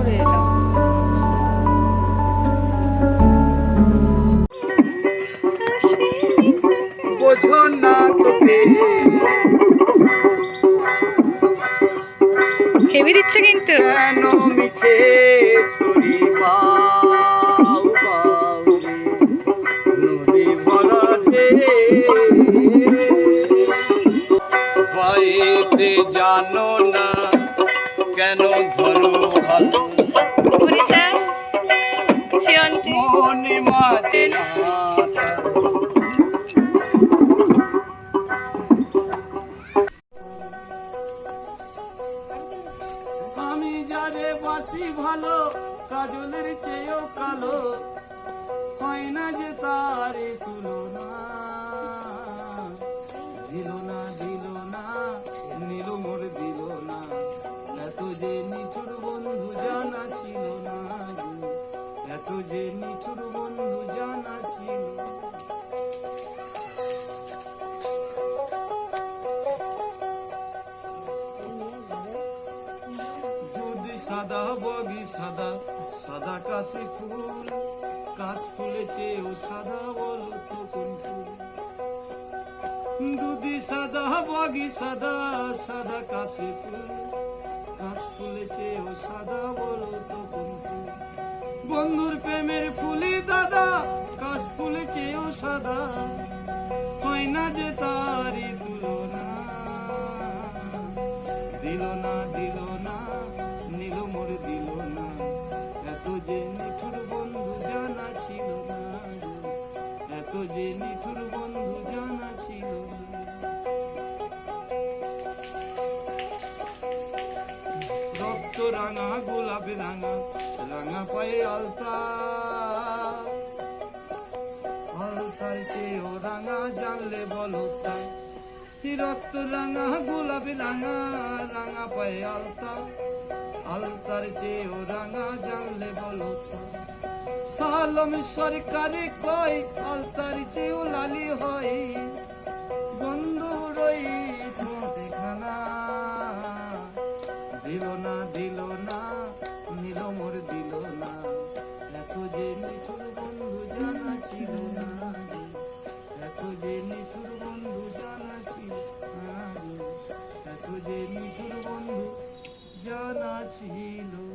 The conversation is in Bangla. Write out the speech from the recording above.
করে এলাম। বোঝো না হেভি দিচ্ছে কিন্তু। কেন মিছে ছুরি বাউ বাউ নদী ভরাটে ভয়েতে জানো না কেন ধরো ভালো আমি যারে বাসি ভালো কাজলের চেয়েও কালো হয় না যে তারে তুলনা। সাদা বগি সাদা সাদা কাশি ফুল, কাশ ফুলেছে ও সাদা বলো তো কোন ফুল। দুদি সাদা বগি সাদা সাদা কাশি ফুল, কাশ ফুলেছে ও সাদা বলো তো কোন ফুল। বন্ধুর প্রেমের ফুলি দাদা, কাশ ফুলেছে ও সাদা, হয় না যে তারি তুলনা। দিল না দিল না। দিল না এত যে নিঠুর বন্ধু জানা ছিল না, এত যে নিঠুর বন্ধু জানা ছিল। রক্ত রাঙা গোলাপ রাঙা রাঙা পায়ে আলতা আলতার চেয়েও রাঙা জানলে বলো তাই রক্ত রাঙা, গোলাপি রাঙা রাঙা পায়ে আলতা আলতার চেয়েও রাঙা জানলে বলো। সালম সরকারি কয়, আলতার চেয়েও লালি হয় বন্ধু যে নিঠুর বন্ধু জানা ছিল